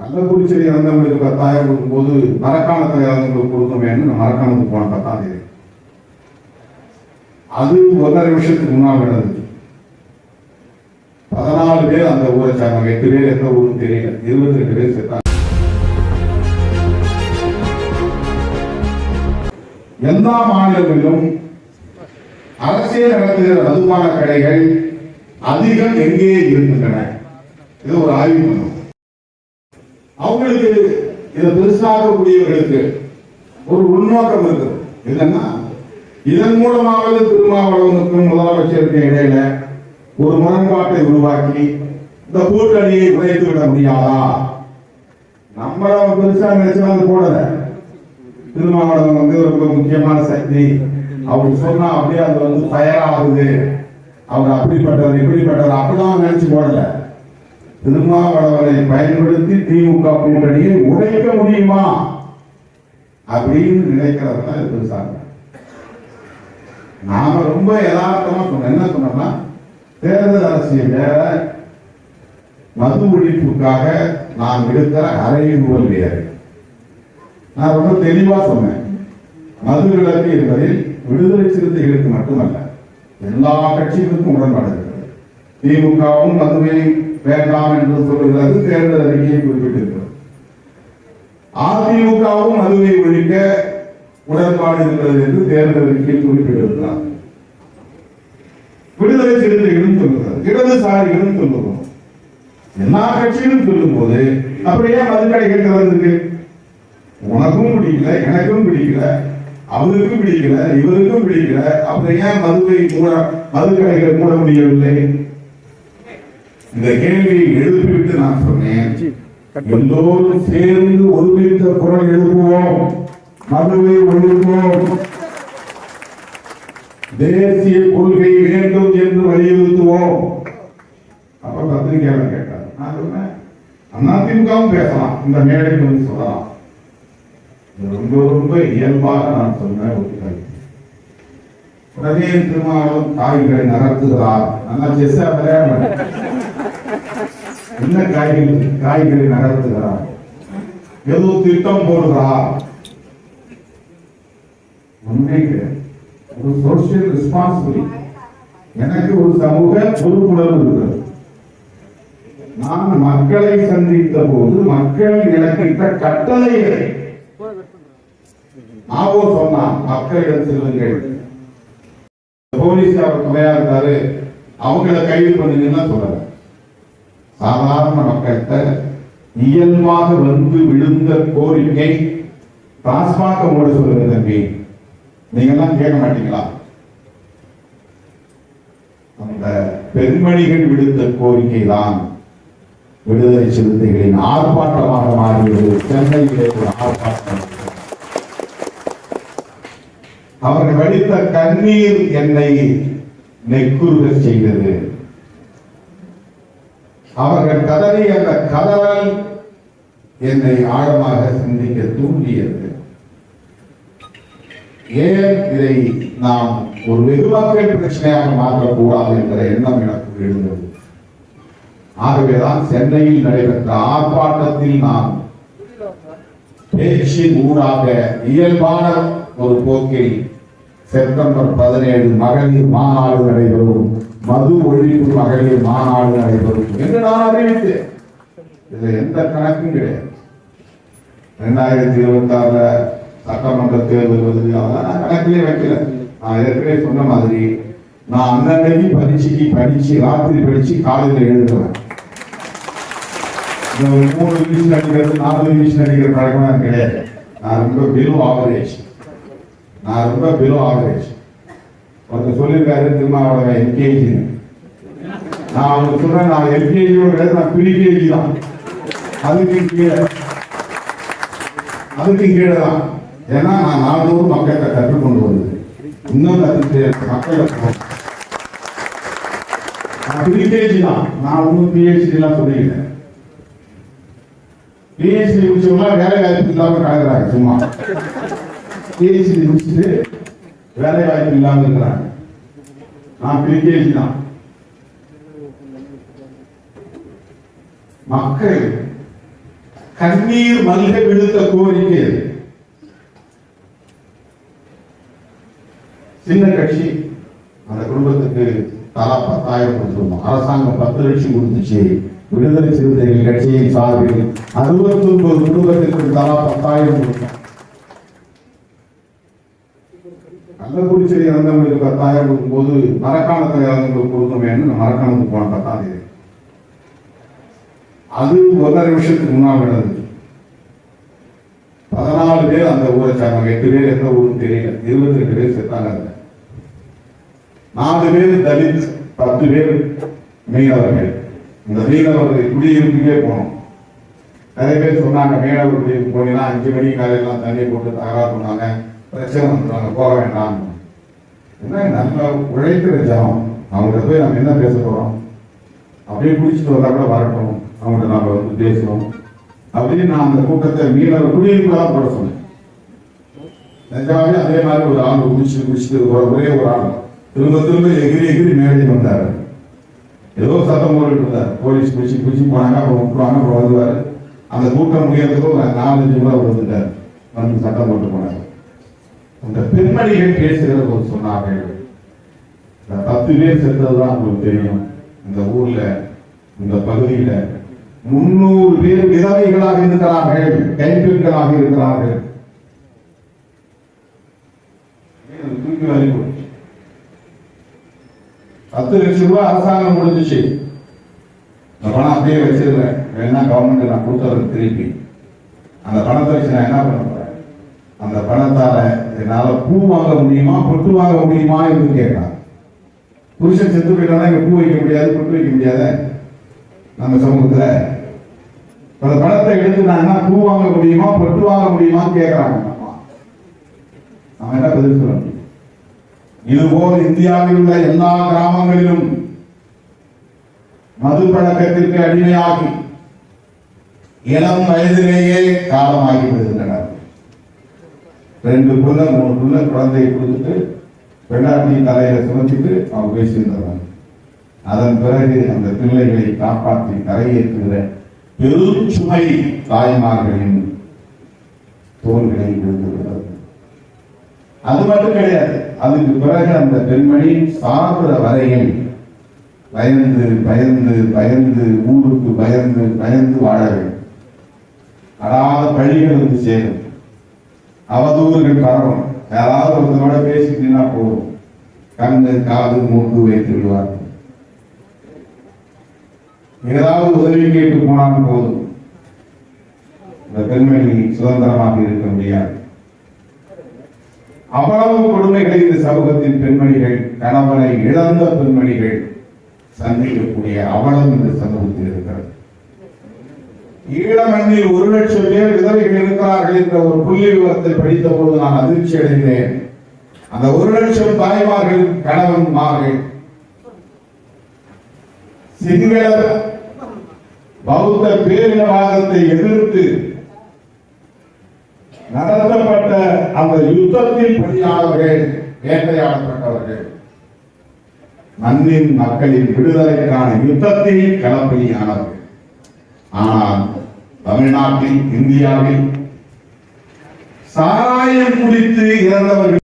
கள்ளக்குறிச்சி இறந்தவங்களுக்கு பத்தாயிரம் கொடுக்கும்போது மரக்காணத்தில் இறந்தவங்களுக்கு கொடுக்கணும்னு மரக்காணத்துக்கு போன பத்தாம் தேதி அது ஒன்றரை வருஷத்துக்கு முன்னால் நடந்தது. பதினாலு பேர் அந்த ஊரை சார்ந்தாங்க எட்டு பேர் எந்த ஊருக்கு தெரியல. இருபத்தி ரெண்டு பேர் செத்தாங்க. எல்லா மாநிலங்களிலும் அரசியல் நடத்துகிற மதுபான கடைகள் அதிகம் எங்கே இருக்கின்றன? இது ஒரு ஆய்வு பண்ணும் அவங்களுக்கு இதை பெருசாகக்கூடியவர்களுக்கு ஒரு உள்நோக்கம் இருக்குது. என்னன்னா இதன் மூலமாவது திருமாவளவனுக்கும் முதலமைச்சருக்கும் இடையில ஒரு முரண்பாட்டை உருவாக்கி இந்த கூட்டணியை உடைத்து விட முடியாதா? நம்ம பெருசா நினைச்சு வந்து போடல. திருமாவளவன் வந்து ரொம்ப முக்கியமான சக்தி. அவர் சொன்னா அப்படியே அது வந்து தயாராகுது. அவர் அப்படிப்பட்டவர் இப்படிப்பட்டவர் அப்படிதான் நினைச்சு போடல. திருமாவளவனை பயன்படுத்தி திமுக கூட்டணியை உடைக்க முடியுமா? அப்படின்னு நினைக்கிறவங்க தான் பெருசாங்க நாம ரொம்ப யதார்த்தமா சொன்னோம். என்ன சொன்னோம்னா தேர்தல் அரசியல் வேற மது ஒழிப்புக்காக நாம் எடுக்கிற அறையூவல் வேறு. நான் ரொம்ப தெளிவா சொன்னேன். மது விலக்கு என்பதில் விடுதலை சிறுத்தைகளுக்கு மட்டுமல்ல எல்லா கட்சிகளுக்கும் உடன்பாடு இருக்கிறது. திமுகவும் மதுவை வேண்டாம் என்று சொல்லுகிறது தேர்தல் அறிக்கையை குறிப்பிட்டிருக்கிறது. அதிமுகவும் மதுவை ஒழிக்க உடன்பாடு இருக்கிறது என்று தேர்தல் அறிக்கையில் குறிப்பிட்டிருக்கிறார். விடுதலை சிறுத்தைகளும் சொல்லுகிறார் இடதுசாரிகளும் சொல்லுகிறோம் எல்லா கட்சியிலும் சொல்லும் போது அப்படியே மதுக்கடை திறந்திருக்கு உனக்கும் பிடிக்கல எனக்கும் பிடிக்கல அவருக்கும் பிடிக்கல இவருக்கும் பிடிக்கல அப்புறம் ஏன் மதுவை மூட மதுக்கடைகளை மூட முடியவில்லை? இந்த கேள்வியை எழுப்பிவிட்டு நான் சொன்னேன். எல்லோரும் சேர்ந்து ஒருமித்த குரல் எழுப்புவோம். மதுவை ஒழிப்போம். தேசிய கொள்கை வேண்டும் என்று வலியுறுத்துவோம். அப்ப பத்திரிகையாளர் கேட்டார். நான் சொன்னேன் அதிமுகவும் பேசலாம். இந்த மேடைக்கு வந்து சொல்லலாம். ரொம்ப ரொம்ப இயல்பாக நான் சொன்ன ஒரு கருத்து. உடனே திருமாவளவன் காய்களை நகர்த்துகிறார். நல்லா செஸ்ஸா விளையாட என்ன காய்கறி காய்கறி நகர்த்துகிறார் ஏதோ திட்டம் போடுகிறார் உண்மை ஒரு சோசியல் ரெஸ்பான்சிபிலிட்டி எனக்கு ஒரு சமூக பொறுப்புணர்வு இருக்கிறது. நான் மக்களை சந்தித்த போது மக்கள் எனக்கு இட்ட கட்டளைகளை ஆவோ சொன்னான். மக்களிடம் செல்லுங்கள். போலீஸ் அவர் துணையா இருந்தாரு அவங்கள கைது பண்ணுங்கன்னு சொல்றாரு சாதாரண மக்கள்கிட்ட இயல்பாக வந்து விழுந்த கோரிக்கை டாஸ்மாக மூட சொல்லுங்க தம்பி. நீங்க எல்லாம் கேட்க மாட்டீங்களா? அந்த பெண்மணிகள் விடுத்த கோரிக்கை தான் விடுதலை சிறுத்தைகளின் ஆர்ப்பாட்டமாக மாறியது. சென்னையிலே ஒரு ஆர்ப்பாட்டம். அவர்கள் வடித்த கண்ணீர் என்னை நெக்குறுக செய்தது. அவர்கள் கதறி அந்த கதறல் என்னை ஆழமாக சிந்திக்க தூண்டியது. ஏன் இதை நாம் ஒரு வெகுமக்கள் பிரச்சனையாக மாற்றக்கூடாது என்ற எண்ணம் எனக்கு எழுந்தது ஆகவேதான் சென்னையில் நடைபெற்ற ஆர்ப்பாட்டத்தில் நாம் பேச்சின் ஊடாக இயல்பான ஒரு போக்கில் செப்டம்பர் பதினேழு மகளிர் மாநாடு நடைபெறும். மது ஒழிப்பு மகளிர் மாநாடு நடைபெறும் என்று நான் அறிவித்தேன். இதுல எந்த கணக்கும் கிடையாது. ரெண்டாயிரத்தி இருபத்தி ஆறுல சட்டமன்ற தேர்தல் வருது. அதெல்லாம் நான் கணக்கிலே வைக்கல. நான் ஏற்கனவே சொன்ன மாதிரி நான் அன்னன்னைக்கு பரீட்சைக்கு படிச்சு ராத்திரி படிச்சு காலையில எழுதுவேன். ஒரு மூணு நிமிஷம் அடிக்கிறது நாலு நிமிஷம் அடிக்கிற பழக்கம் கிடையாது. நான் ரொம்ப பிலோ ஆவரேஜ் நான் ரொம்ப பிலோ ஆவரேஜ் ஒருத்தர் சொல்லியிருக்காரு திருமாவளவன் எல்கேஜி நான் அவனுக்கு சொல்றேன் நான் எல்கேஜியோட கிடையாது நான் பிரிகேஜி தான். அதுக்கு கீழே அதுக்கு கீழே தான். ஏன்னா நான் நானூறு மக்களை கற்றுக்கொண்டு வந்தது இன்னும் கற்று மக்களை நான் ப்ரீகேஜி தான். நான் ஒன்றும் பிஹெச்டி எல்லாம் சொல்லிக்கிறேன் பிஹெச்டி முடிச்சவங்க வேலை வாய்ப்பு இல்லாம கலக்குறாங்க சும்மா. பிஹெச்டி முடிச்சுட்டு வேலை வாய்ப்பு இல்லாமல் இருக்கிறாங்க. நான் பிரிகேஜி தான். மக்கள் கண்ணீர் மல்க விடுத்த கோரிக்கை சின்ன கட்சி அந்த குடும்பத்துக்கு தலா பத்தாயிரம் கொடுத்துருந்தோம் அரசாங்கம் பத்து லட்சம் கொடுத்துச்சு. விடுதலை சிறுத்தைகள் கட்சியின் சார்பில் அறுபத்தி ஒன்பது குடும்பத்திற்கு தலா பத்தாயிரம் கொடுத்தோம் கள்ளக்குறிச்சியில் இறந்தவங்களுக்கு பத்தாயிரம் கொடுக்கும்போது மரக்காணத்தில் இறந்தவங்களுக்கு கொடுக்கணுமேனு மரக்காணத்துக்கு போன பத்தாம் தேதி அது ஒன்றரை வருஷத்துக்கு முன்னால் நடந்தது. பதினாலு பேர் அந்த ஊரை சேர்ந்தாங்க எட்டு பேர் எந்த ஊரும் தெரியல. இருபத்தி ரெண்டு பேர் செத்தாங்க அதுல. நாலு பேர் தலித் பத்து பேர் மீனவர்கள். இந்த மீனவர்கள் குடியிருப்புக்கே போனோம். நிறைய பேர் சொன்னாங்க மீனவர் குடியிருப்பு போனீங்கன்னா அஞ்சு மணி காலையெல்லாம் தண்ணி போட்டு தகராறு பண்ணாங்க. பிரச்சனை வந்துருவாங்க போக வேண்டாம் என்ன நம்ம உழைக்கிற ஜனம் அவங்கள்ட்ட போய் நம்ம என்ன பேச போறோம் அப்படியே குடிச்சிட்டு வந்தா கூட வரட்டும். அவங்கள்ட்ட நம்ம வந்து பேசணும் அப்படின்னு நான் அந்த கூட்டத்தை மீனவர் குடியிருப்பு தான் போட சொன்னேன். நிஜமாவே அதே மாதிரி ஒரு ஆள் குடிச்சு குடிச்சிட்டு ஒரே ஒரு ஆள். திரும்ப திரும்ப எகிரி எகிரி மேலே வந்தாரு. ஏதோ சத்தம் போட்டுட்டு இருந்தார். போலீஸ் குடிச்சு குடிச்சு போனாங்க அப்புறம் விட்டுருவாங்க அப்புறம் வருவாரு. அந்த கூட்டம் முடியறதுக்கும் நாலஞ்சு முறை வந்துட்டார் வந்து சட்டம் போட்டு போனார். அந்த பெண்மணிகள் பேசுகிறது ஒரு சொன்னார்கள். இந்த பத்து பேர் செத்ததுதான் உங்களுக்கு தெரியும். இந்த ஊர்ல இந்த பகுதியில முன்னூறு பேர் விதவைகளாக இருக்கிறார்கள் கைப்பெண்களாக இருக்கிறார்கள். தூக்கி பத்து லட்சம் ரூபாய் அரசாங்கம் முடிஞ்சிச்சு இந்த பணம் அப்படியே வச்சிருக்கிறேன். வேணா கவர்மெண்ட் நான் கொடுத்தது திருப்பி. அந்த பணத்தை வச்சு நான் என்ன பண்ண போறேன்? அந்த பணத்தால என்னால பூ வாங்க முடியுமா? பொட்டு வாங்க முடியுமா என்று கேட்டான் புருஷன் செத்து போயிட்டானா இங்க பூ வைக்க முடியாது பொட்டு வைக்க முடியாத? நம்ம சமூகத்துல. அந்த படத்தை எடுத்து நான் என்ன பூ வாங்க முடியுமா பொட்டு வாங்க முடியுமா கேட்கறாங்க. நம்ம என்ன பதில் சொல்ல முடியும்? இதுபோல் இந்தியாவில் உள்ள எல்லா கிராமங்களிலும் மது பழக்கத்திற்கு அடிமையாகி இளம் வயதிலேயே காலமாகி விடுகின்றனர் ரெண்டு புள்ள மூணு புள்ள குழந்தையை கொடுத்துட்டு பெண்ணாட்டி தலையில சுமத்திட்டு அவங்க பேசியிருந்தாங்க அதன் பிறகு அந்த பிள்ளைகளை காப்பாற்றி கரையேற்றுகிற பெருச்சுமை தாய்மார்களின் தோள்களை விழுந்துவிடுகிறது அது மட்டும் கிடையாது அதுக்கு பிறகு அந்த பெண்மணி சாப்பிட வரையில் பயந்து பயந்து பயந்து ஊருக்கு பயந்து பயந்து வாழ வேண்டும். அடாத பழிகள் வந்து சேரும். அவதூறுகள் பரவும் யாராவது ஒருத்தரோட பேசிட்டீங்கன்னா போதும். கண்ணு காது மூக்கு வைத்து விடுவார்கள். ஏதாவது உதவி கேட்டு போனால் போதும். இந்த பெண்மணி சுதந்திரமாக இருக்க முடியாது. அவ்வளவு கொடுமைகளை இந்த சமூகத்தின் பெண்மணிகள் கணவனை இழந்த பெண்மணிகள் சந்திக்கக்கூடிய அவலம் இந்த சமூகத்தில் இருக்கிறது. ஈழமண்ணில் ஒரு லட்சம் பேர் விதவைகள் இருக்கிறார்கள் என்ற ஒரு புள்ளி விவரத்தை படித்த போது நான் அதிர்ச்சி அடைந்தேன். அந்த ஒரு லட்சம் தாய்மார்கள் கணவன்மார்கள் சிங்கள பௌத்த பேரினவாதத்தை எதிர்த்து நடத்தப்பட்ட அந்த யுத்தத்தில் பணியாளர்கள் வேட்டையாடப்பட்டவர்கள். மண்ணின் மக்களின் விடுதலைக்கான யுத்தத்தில் களப்பணியானவர்கள் ஆனால் தமிழ்நாட்டில் இந்தியாவில் சாராயம் குடித்து இறந்தவர்கள்